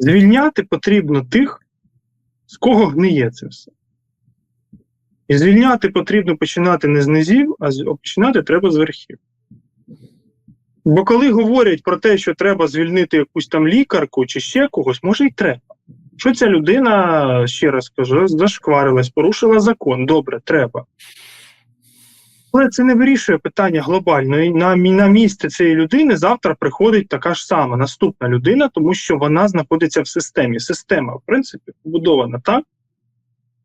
Звільняти потрібно тих, з кого гниє це все. І звільняти потрібно починати не з низів, а починати треба з верхів. Бо коли говорять про те, що треба звільнити якусь там лікарку чи ще когось, може й треба. Що ця людина, ще раз кажу, зашкварилась, порушила закон. Добре, треба. Але це не вирішує питання глобально. І на, на місце цієї людини завтра приходить така ж сама наступна людина, тому що вона знаходиться в системі. Система, в принципі, побудована так,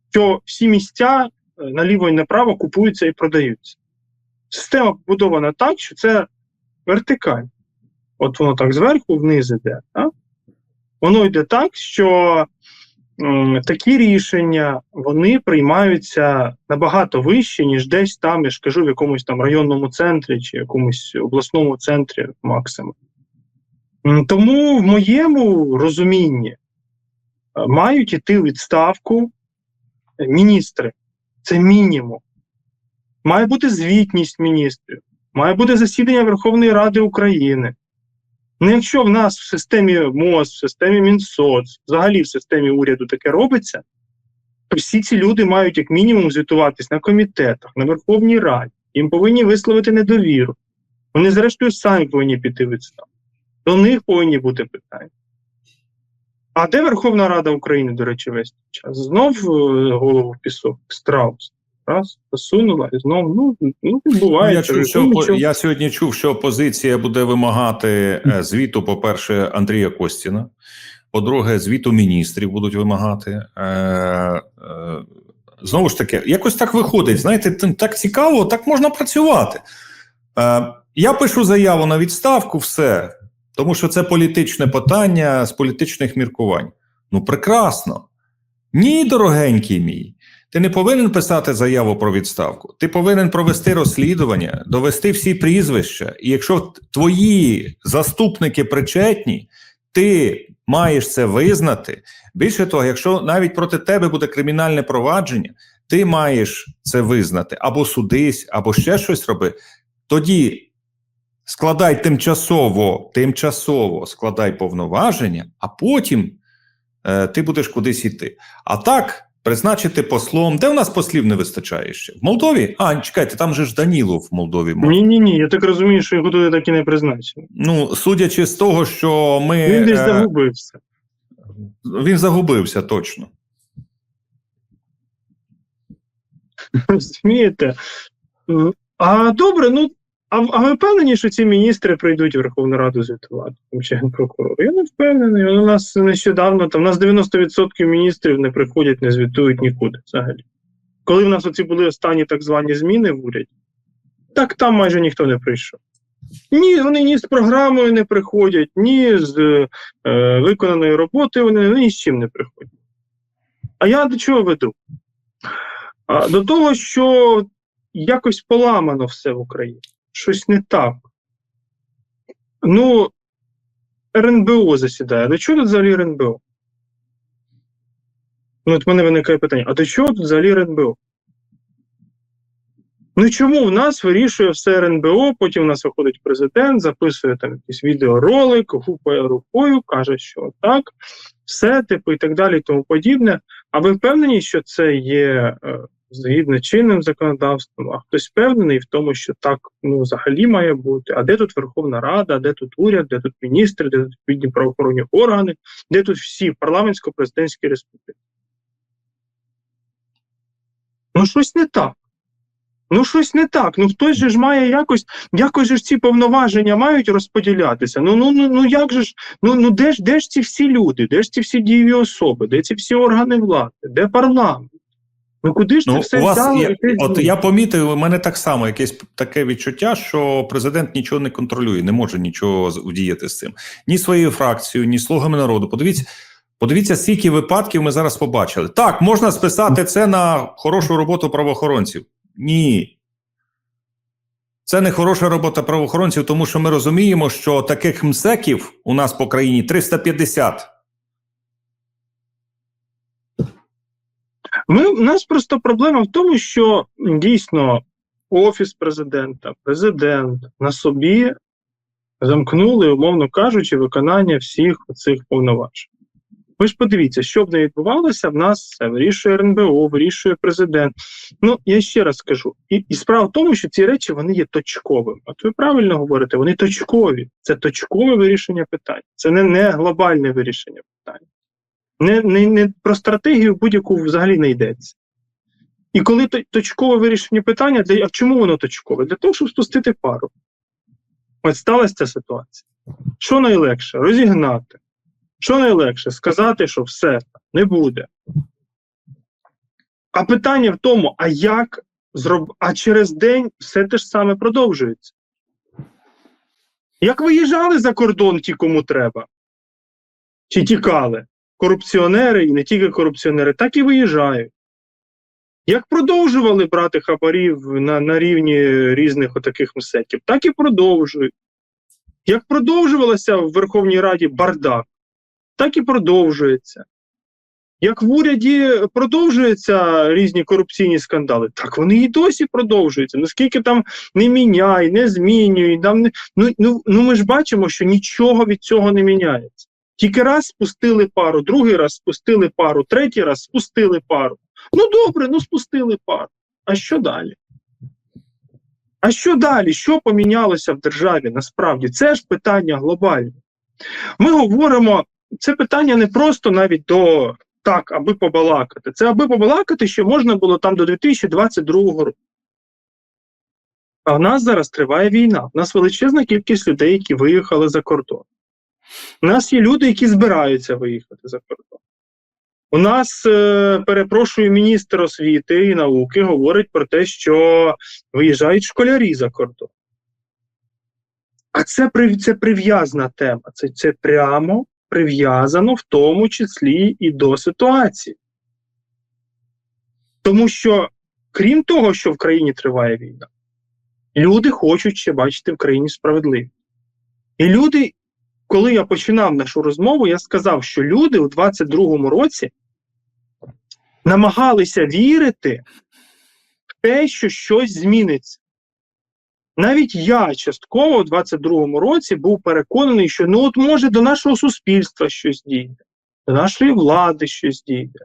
що всі місця е, наліво і направо купуються і продаються. Система побудована так, що це вертикаль. От воно так зверху вниз іде. Так? Воно йде так, що такі рішення вони приймаються набагато вище, ніж десь там, я ж кажу, в якомусь там районному центрі чи якомусь обласному центрі максимум. Тому в моєму розумінні е, мають іти відставку міністри. Це мінімум. Має бути звітність міністрів, має бути засідання Верховної Ради України. Ну, якщо в нас в системі МОЗ, в системі Мінсоц, взагалі в системі уряду таке робиться, то всі ці люди мають як мінімум звітуватись на комітетах, на Верховній Раді. Їм повинні висловити недовіру. Вони, зрештою, самі повинні піти відставку. До них повинні бути питання. А де Верховна Рада України, до речі, весь час? Знов е, голову пісок, страус. Раз, посунула і знов, ну, ну відбувається. я, чув, що, Ну, нічого. я сьогодні чув, що опозиція буде вимагати е, звіту, по-перше, Андрія Костіна. По-друге, звіту міністрів будуть вимагати. Е, е, знову ж таки, якось так виходить. Знаєте, так цікаво, так можна працювати. Е, я пишу заяву на відставку, все. Тому що це політичне питання з політичних міркувань. Ну, прекрасно. Ні, дорогенький мій. Ти не повинен писати заяву про відставку. Ти повинен провести розслідування, довести всі прізвища. І якщо твої заступники причетні, ти маєш це визнати. Більше того, якщо навіть проти тебе буде кримінальне провадження, ти маєш це визнати або судись, або ще щось роби. Тоді складай тимчасово, тимчасово складай повноваження, а потім е, ти будеш кудись іти. А так, призначити послом. Де в нас послів не вистачає ще? В Молдові? А, чекайте, там же ж Данілов в Молдові. Ні, ні, ні. Я так розумію, що його туди так і не призначили. Ну, судячи з того, що ми. Він десь е, загубився. він загубився точно. Розумієте? А добре, ну а, а ви впевнені, що ці міністри прийдуть в Верховну Раду звітувати? Чи прокурор? Я не впевнений. У нас нещодавно там у нас 90% міністрів не приходять, не звітують нікуди взагалі. Коли в нас оці були останні так звані зміни в уряді, так там майже ніхто не прийшов. Ні, вони ні з програмою не приходять, ні з е, виконаної роботи вони ні з чим не приходять. А я до чого веду? А, до того, що якось поламано все в Україні. Щось не так. Ну, РНБО засідає. До чого тут взагалі РНБО? Ну, от мене виникає питання: а до чого тут взагалі РНБО? Ну чому в нас вирішує все РНБО, потім в нас виходить президент, записує там якийсь відеоролик, гупає рукою, каже, що так, все, типу, і так далі, і тому подібне. А ви впевнені, що це є е, згідно чинним законодавством, а хтось впевнений в тому, що так ну, взагалі має бути. А де тут Верховна Рада, де тут уряд, де тут міністри, де тут відповідні правоохоронні органи, де тут всі парламентсько-президентські республіки? Ну, щось не так. Ну, щось не так. Ну хтось же ж має якось, якось же ж ці повноваження мають розподілятися. Ну, ну, ну, ну як же ж, ну, ну де ж, де ж ці всі люди, де ж ці всі дієві особи, де ці всі органи влади, де парламент? Ну куди ж це Ну, все у вас взяло? я, і от я помітив, у мене так само якесь таке відчуття, що президент нічого не контролює, не може нічого вдіяти з цим. Ні своєю фракцією, ні слугами народу. Подивіться, подивіться, скільки випадків ми зараз побачили. Так, можна списати це на хорошу роботу правоохоронців. Ні. Це не хороша робота правоохоронців, тому що ми розуміємо, що таких мсеків у нас по країні 350. Ми, у нас просто проблема в тому, що дійсно офіс президента, президент на собі замкнули, умовно кажучи, виконання всіх цих повноважень. Ви ж подивіться, що б не відбувалося, в нас все вирішує РНБО, вирішує президент. Ну, я ще раз скажу, і, і справа в тому, що ці речі вони є точковими. От ви правильно говорите, вони точкові. Це точкове вирішення питань. Це не, не глобальне вирішення питань. Не, не, не про стратегію будь-яку взагалі не йдеться. І коли точкове вирішення питання, для, а чому воно точкове? Для того, щоб спустити пару. От сталася ця ситуація. Що найлегше? Розігнати. Що найлегше? Сказати, що все не буде. А питання в тому, а як зроб... а через день все те ж саме продовжується. Як виїжджали за кордон ті, кому треба? Чи тікали? Корупціонери і не тільки корупціонери, так і виїжджають. Як продовжували брати хабарів на, на рівні різних отаких мсеків, так і продовжують. Як продовжувалося в Верховній Раді бардак, так і продовжується. Як в уряді продовжуються різні корупційні скандали, так вони і досі продовжуються. Ну скільки там не міняй, не змінюй, там не... ну, ну, ну ми ж бачимо, що нічого від цього не міняється. Тільки раз спустили пару, другий раз спустили пару, третій раз спустили пару. Ну добре, ну спустили пару. А що далі? А що далі? Що помінялося в державі насправді? Це ж питання глобальне. Ми говоримо, це питання не просто навіть до так, аби побалакати. Це аби побалакати, що можна було там до 2022 року. А в нас зараз триває війна. В нас величезна кількість людей, які виїхали за кордон. У нас є люди, які збираються виїхати за кордон. У нас, е, перепрошую, міністр освіти і науки говорить про те, що виїжджають школярі за кордон. А це, це прив'язана тема. Це, це прямо прив'язано в тому числі і до ситуації. Тому що, крім того, що в країні триває війна, люди хочуть ще бачити в країні справедливість. І люди, коли я починав нашу розмову, я сказав, що люди у 22-му році намагалися вірити в те, що щось зміниться. Навіть я частково у 22-му році був переконаний, що ну от може до нашого суспільства щось дійде, до нашої влади щось дійде.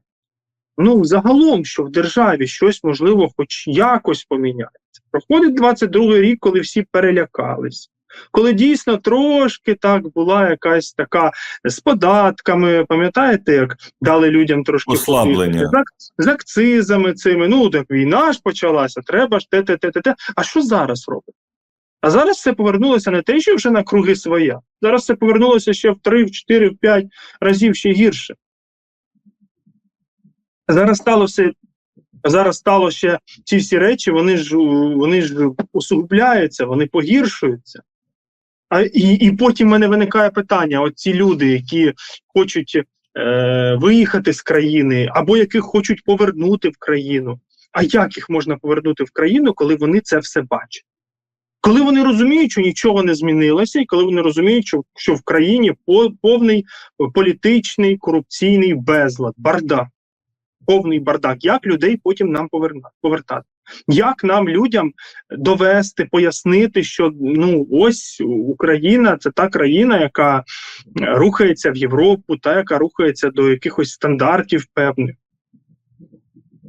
Ну, загалом, що в державі щось можливо, хоч якось поміняється. Проходить 22-й рік, коли всі перелякались. Коли дійсно трошки так була якась така з податками, пам'ятаєте, як дали людям трошки Послаблення. з, з акцизами цими. Ну так війна ж почалася, треба ж те, те, те, те, те. А що зараз робить? А зараз все повернулося не те, що вже на круги своя. Зараз це повернулося ще в 3, в 4, в 5 разів ще гірше. Зараз стало все. Зараз стало ще ці всі речі, вони ж вони ж усугубляються, вони погіршуються. І, і потім в мене виникає питання: от ці люди, які хочуть е, виїхати з країни, або яких хочуть повернути в країну. А як їх можна повернути в країну, коли вони це все бачать? Коли вони розуміють, що нічого не змінилося, і коли вони розуміють, що, що в країні по- повний політичний корупційний безлад, бардак, повний бардак, як людей потім нам повертати? Як нам людям довести, пояснити, що ну ось Україна це та країна, яка е, рухається в Європу, та яка рухається до якихось стандартів певних.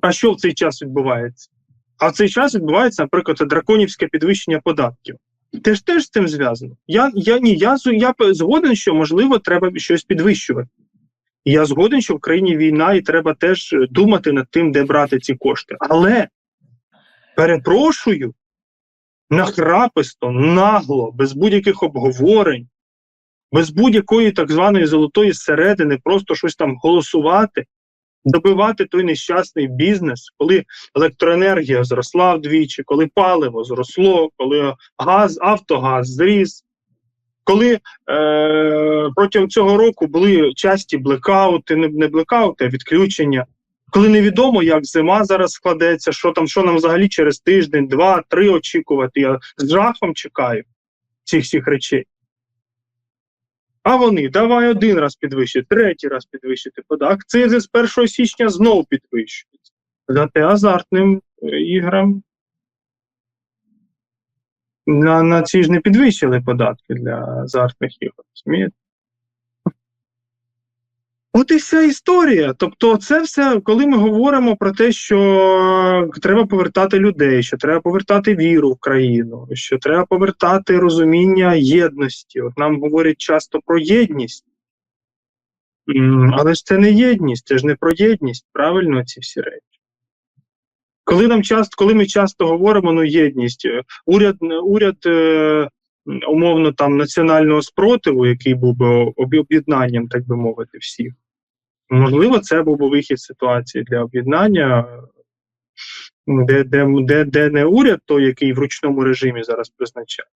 А що в цей час відбувається? А в цей час відбувається, наприклад, драконівське підвищення податків. Теж теж з цим зв'язано. Я, я, ні, я, я згоден, що можливо треба щось підвищувати. Я згоден, що в країні війна, і треба теж е, думати над тим, де брати ці кошти. Але перепрошую, нахраписто, нагло, без будь-яких обговорень, без будь-якої так званої золотої середини, просто щось там голосувати, добивати той нещасний бізнес, коли електроенергія зросла вдвічі, коли паливо зросло, коли газ, автогаз зріс. Коли е, протягом цього року були часті блекаути, не, блекаути, а відключення, коли невідомо, як зима зараз складеться, що там, що нам взагалі через тиждень, два, три очікувати. Я з жахом чекаю цих всіх речей. А вони давай один раз підвищити, третій раз підвищити. Акцизи з 1 січня знов підвищуються. Зате азартним е, іграм на, на ці ж не підвищили податки для азартних ігор. розумієте? От і вся історія. Тобто, це все, коли ми говоримо про те, що треба повертати людей, що треба повертати віру в країну, що треба повертати розуміння єдності. От нам говорять часто про єдність. Але ж це не єдність, це ж не про єдність, правильно, ці всі речі. Коли нам часто, коли ми часто говоримо ну, єдність, е, уряд, уряд е, умовно там національного спротиву, який був би об'єднанням, так би мовити, всіх. Можливо, це був би вихід ситуації для об'єднання, де, де, де, де не уряд, той, який в ручному режимі зараз призначає,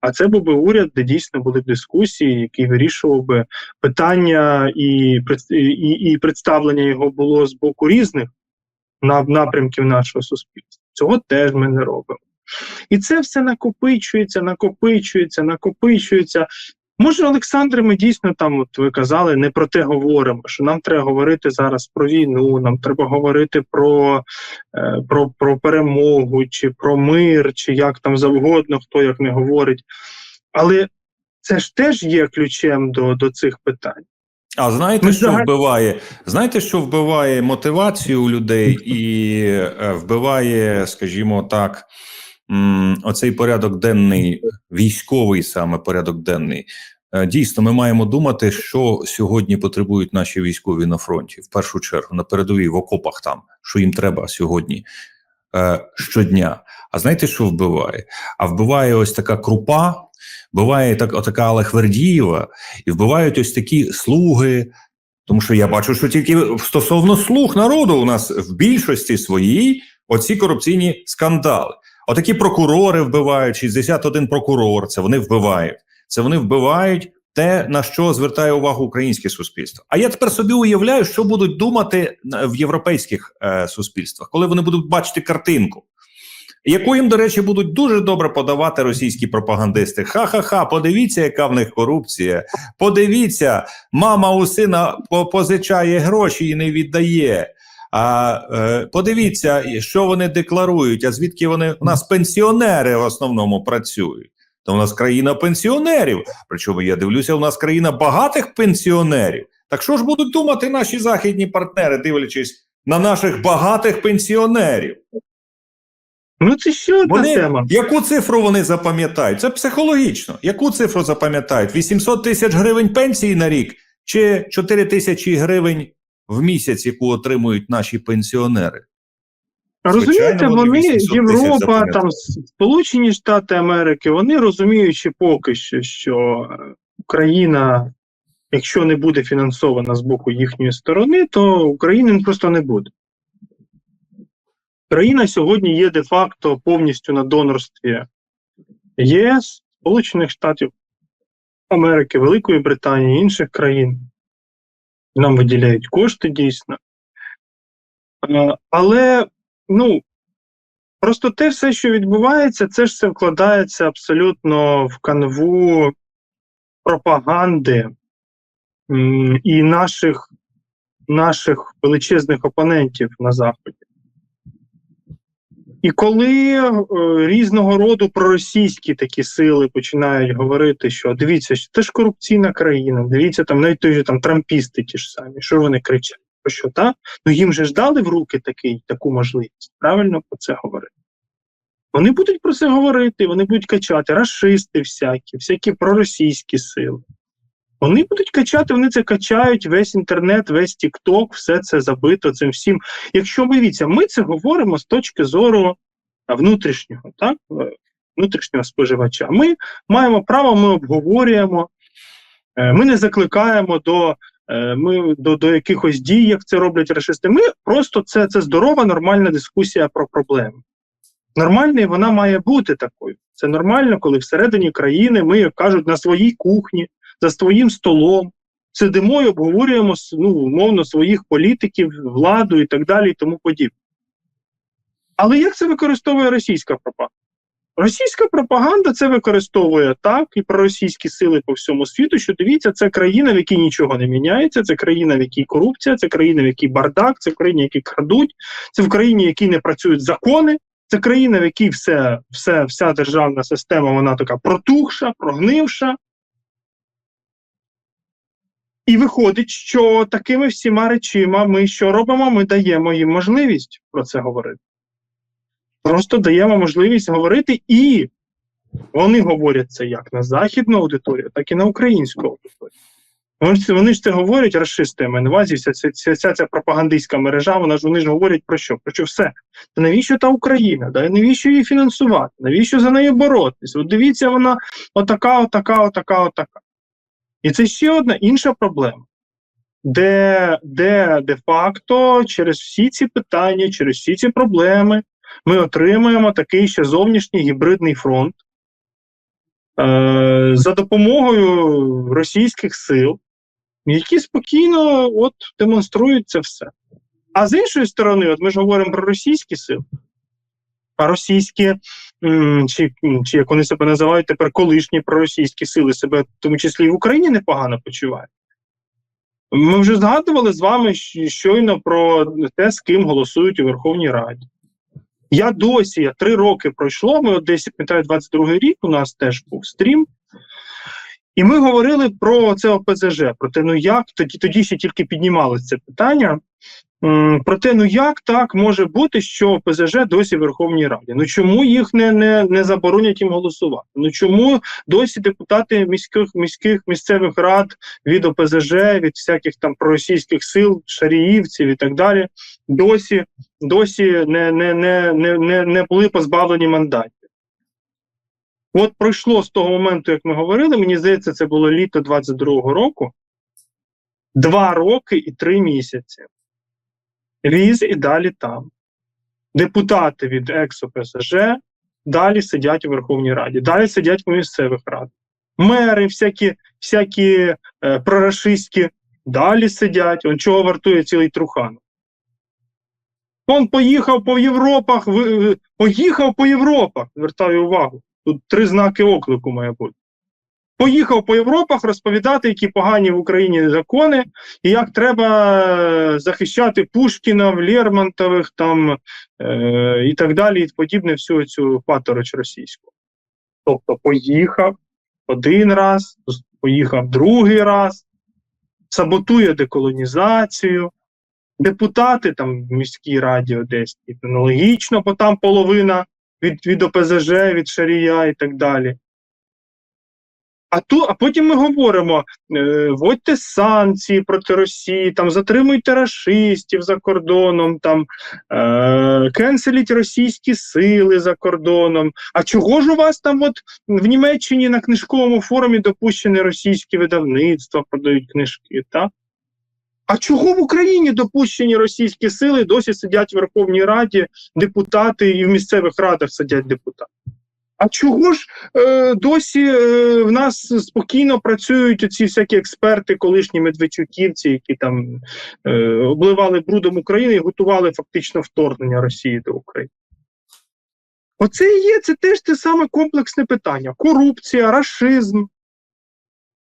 а це був би уряд, де дійсно були б дискусії, який вирішував би питання, і, і, і представлення його було з боку різних напрямків нашого суспільства. Цього теж ми не робимо. І це все накопичується, накопичується, накопичується. Може, Олександре, ми дійсно там, от ви казали, не про те говоримо, що нам треба говорити зараз про війну, нам треба говорити про, е, про, про перемогу, чи про мир, чи як там завгодно, хто як не говорить. Але це ж теж є ключем до, до цих питань. А знаєте, що вбиває? Знаєте, що вбиває мотивацію у людей і е, вбиває, скажімо так, оцей порядок денний, військовий саме порядок денний. Е, Дійсно, ми маємо думати, що сьогодні потребують наші військові на фронті. В першу чергу на передовій в окопах там, що їм треба сьогодні е, щодня. А знаєте, що вбиває? А вбиває ось така крупа, вбиває так, отака Алехвердієва, і вбивають ось такі слуги. Тому що я бачу, що тільки стосовно слуг народу у нас в більшості своїй оці корупційні скандали. Отакі прокурори вбивають, 61 прокурор, це вони вбивають. Це вони вбивають те, на що звертає увагу українське суспільство. А я тепер собі уявляю, що будуть думати е, в європейських е, суспільствах, коли вони будуть бачити картинку. Яку їм, до речі, будуть дуже добре подавати російські пропагандисти. Ха-ха-ха, подивіться, яка в них корупція. Подивіться, мама у сина позичає гроші і не віддає. А е, подивіться, що вони декларують, а звідки вони у нас пенсіонери в основному працюють. То у нас країна пенсіонерів. Причому я дивлюся, у нас країна багатих пенсіонерів. Так що ж будуть думати наші західні партнери, дивлячись на наших багатих пенсіонерів? Ну, це ще одна Вони, тема. яку цифру вони запам'ятають? Це психологічно. Яку цифру запам'ятають? 800 тисяч гривень пенсії на рік чи 4 тисячі гривень в місяць, яку отримують наші пенсіонери? Розумієте, вони вони Європа, там Сполучені Штати Америки, вони розуміючи поки що, що Україна, якщо не буде фінансована з боку їхньої сторони, то України просто не буде. Країна сьогодні є де-факто повністю на донорстві ЄС, Сполучених Штатів Америки, Великої Британії, інших країн. Нам виділяють кошти дійсно. Е, Але ну, просто те все, що відбувається, це ж все вкладається абсолютно в канву пропаганди і наших, наших величезних опонентів на Заході. І коли е, різного роду проросійські такі сили починають говорити, що дивіться, це ж корупційна країна, дивіться, там навіть той же там трампісти ті ж самі, що вони кричать? Про що так? Ну їм же ж дали в руки такий, таку можливість, правильно про це говорити. Вони будуть про це говорити, вони будуть качати расисти всякі, всякі проросійські сили. Вони будуть качати, вони це качають, весь інтернет, весь Тікток, все це забито цим всім. Якщо дивіться, ми це говоримо з точки зору внутрішнього, так? е, внутрішнього споживача. Ми маємо право, ми обговорюємо, е, ми не закликаємо до, е, ми, до, до якихось дій, як це роблять расисти. Ми просто це, це здорова, нормальна дискусія про проблеми. Нормальна вона має бути такою. Це нормально, коли всередині країни ми, кажуть, на своїй кухні, за своїм столом сидимо і обговорюємо ну, умовно своїх політиків, владу і так далі, і тому подібне. Але як це використовує російська пропаганда? Російська пропаганда це використовує так і проросійські сили по всьому світу, що дивіться, це країна, в якій нічого не міняється, це країна, в якій корупція, це країна, в якій бардак, це країна, в якій крадуть, це в країні, в якій не працюють закони, це країна, в якій все, все, вся державна система вона така протухша, прогнивша. І виходить, що такими всіма речима ми що робимо? Ми даємо їм можливість про це говорити. Просто даємо можливість говорити, і вони говорять це як на західну аудиторію, так і на українську аудиторію. Вони ж, вони ж це говорять расисти, на увазі, вся, вся, вся ця пропагандистська мережа, вона ж вони ж говорять про що? Про що все? Та навіщо та Україна? Да? Навіщо її фінансувати? Навіщо за нею боротись? От дивіться, вона отака, отака, отака, отака. І це ще одна інша проблема, де, де де-факто через всі ці питання, через всі ці проблеми ми отримуємо такий ще зовнішній гібридний фронт е, за допомогою російських сил, які спокійно от, демонструють це все. А з іншої сторони, от ми ж говоримо про російські сили, російські, чи, чи як вони себе називають тепер колишні проросійські сили, себе в тому числі і в Україні непогано почувають. Ми вже згадували з вами щойно про те, з ким голосують у Верховній Раді. Я досі, я три роки пройшло. Ми от десь пам'ятаю, 22 рік у нас теж був стрім. І ми говорили про це ОПЗЖ, про те, ну як тоді, тоді ще тільки піднімалося це питання. М, Про те, ну як так може бути, що ОПЗЖ досі в Верховній Раді? Ну чому їх не, не, не заборонять їм голосувати? Ну чому досі депутати міських міських місцевих рад від ОПЗЖ, від всяких там проросійських сил, шаріївців і так далі, досі досі не, не, не, не, не були позбавлені мандатів. От пройшло з того моменту, як ми говорили, мені здається, це було літо 22-го року. Два роки і три місяці. Віз і далі там. Депутати від екс-ОПСЖ далі сидять у Верховній Раді, далі сидять у місцевих радах. Мери, всякі, всякі е, прорашистські далі сидять. Он чого вартує цілий Трухан. Он поїхав по Європах, поїхав по Європах, звертаю увагу. Тут три знаки оклику має бути. Поїхав по Європах розповідати, які погані в Україні закони, і як треба е, захищати Пушкіна, Лермонтових там е, і так далі, і подібне всю цю патороч російську. Тобто поїхав один раз, поїхав другий раз, саботує деколонізацію. Депутати там в міській раді Одеській, аналогічно, бо там половина від, від ОПЗЖ, від Шарія і так далі. А ту, а потім ми говоримо: е, вводьте санкції проти Росії, там затримуйте рашистів за кордоном, там е, кенселіть російські сили за кордоном. А чого ж у вас там, от в Німеччині на книжковому форумі допущені російські видавництва, продають книжки, так? А чого в Україні допущені російські сили досі сидять в Верховній Раді депутати і в місцевих радах сидять депутати? А чого ж е, досі е, в нас спокійно працюють ці всякі експерти, колишні медведчуківці, які там е, обливали брудом України і готували фактично вторгнення Росії до України? Оце і є, це теж те саме комплексне питання: корупція, рашизм.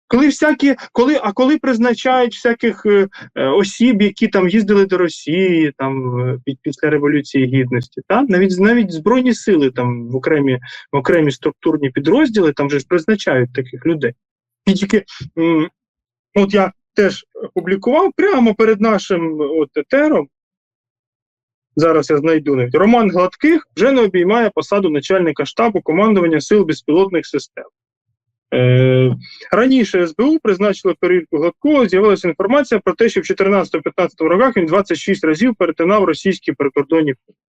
Коли всякі, коли, а коли призначають всяких е, е, осіб, які там їздили до Росії там е, під, після Революції Гідності, та? навіть навіть Збройні сили там в окремі, в окремі структурні підрозділи там же ж призначають таких людей. І тільки м, от я теж публікував прямо перед нашим от, етером. Зараз я знайду навіть Роман Гладких вже не обіймає посаду начальника штабу командування сил безпілотних систем. Е, раніше СБУ призначили перевірку Гладкого, з'явилася інформація про те, що в 14-15 роках він 26 разів перетинав російські прикордонні пункти.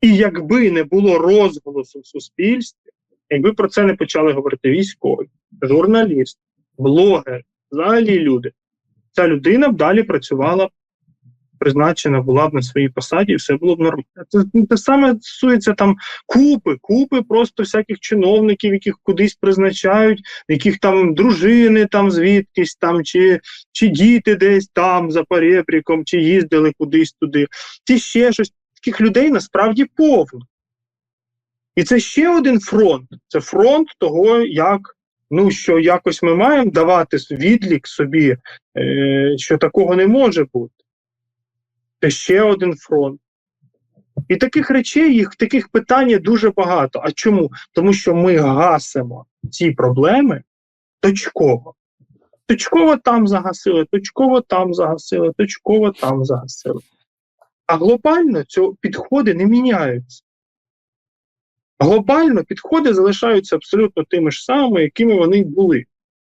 І якби не було розголосу в суспільстві, якби про це не почали говорити військові, журналісти, блогери, взагалі люди, ця людина б далі працювала, призначена була б на своїй посаді, і все було б нормально. Це те саме стосується там купи, купи просто всяких чиновників, яких кудись призначають, яких там дружини там звідкись там, чи, чи діти десь там за перепріком, чи їздили кудись туди, чи ще щось. Таких людей насправді повно. І це ще один фронт. Це фронт того, як ну, що якось ми маємо давати відлік собі, е, що такого не може бути. Ще один фронт. І таких речей, їх таких питань дуже багато. А чому? Тому що ми гасимо ці проблеми точково. Точково там загасили, точково там загасили, точково там загасили. А глобально цього підходи не міняються. Глобально підходи залишаються абсолютно тими ж самими, якими вони були.